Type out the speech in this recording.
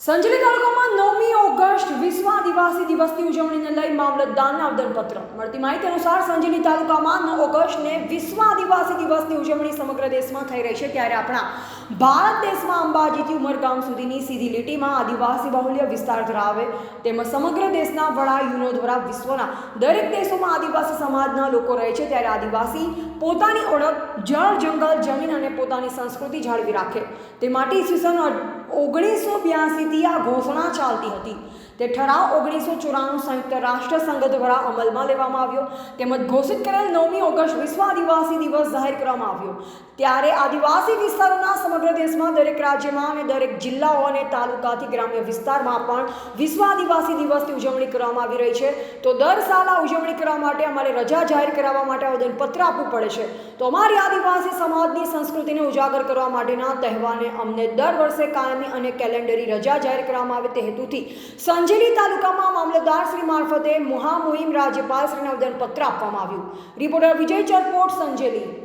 સંજલી તાલુકામાં નવમી ઓગસ્ટ આદિવાસી દિવસની ઉજવણીને લઈ મામલતદારને આવેદનપત્ર મળતી માહિતી અનુસાર સંજલી તાલુકામાં નવ ઓગસ્ટને વિશ્વ આદિવાસી દિવસની ઉજવણી સમગ્ર દેશમાં થઈ રહી છે ત્યારે આપણા ભારત દેશમાં અંબાજીથી ઉમરગામ સુધીની સીધી લીટીમાં આદિવાસી બાહુલ્ય વિસ્તાર ધરાવે તેમજ સમગ્ર દેશના વડા, યુનો દ્વારા વિશ્વના દરેક દેશોમાં આદિવાસી સમાજના લોકો રહે છે ત્યારે આદિવાસી પોતાની ઓળખ, જળ, જંગલ, જમીન અને પોતાની સંસ્કૃતિ જાળવી રાખે. તે માટે ઈસવીસન ઓગણીસો બ્યાસીથી આ ઘોષણા ચાલતી હતી. તે ઠરાવ ઓગણીસો ચોરાણું સંયુક્ત રાષ્ટ્ર સંઘ દ્વારા અમલમાં લેવામાં આવ્યો. તેમજ ઘોષિત કરેલ નવમી ઓગસ્ટ વિશ્વ આદિવાસી દિવસ જાહેર કરવામાં આવ્યો. ત્યારે આદિવાસી વિસ્તારોના સમગ્ર દેશમાં દરેક રાજ્યમાં અને દરેક જિલ્લાઓ અને તાલુકાથી ગ્રામ્ય વિસ્તારમાં પણ વિશ્વ આદિવાસી દિવસની ઉજવણી કરવામાં આવી રહી છે. તો દર સાલ આ ઉજવણી કરવા માટે અમારે રજા જાહેર કરાવવા માટે આવેદનપત્ર આપવું પડે છે. તો અમારી આદિવાસી સમાજની સંસ્કૃતિને ઉજાગર કરવા માટેના તહેવારને અમને દર વર્ષે કાયમી અને કેલેન્ડરી રજા જાહેર કરવામાં આવે તે હેતુથી સંજેલી તાલુકામાં મામલતદાર શ્રી મારફતે મુહા મુહિમ રાજ્યપાલ શ્રીને આવેદનપત્ર આપવામાં આવ્યું. રિપોર્ટર વિજય ચરપોટ, સંજેલી.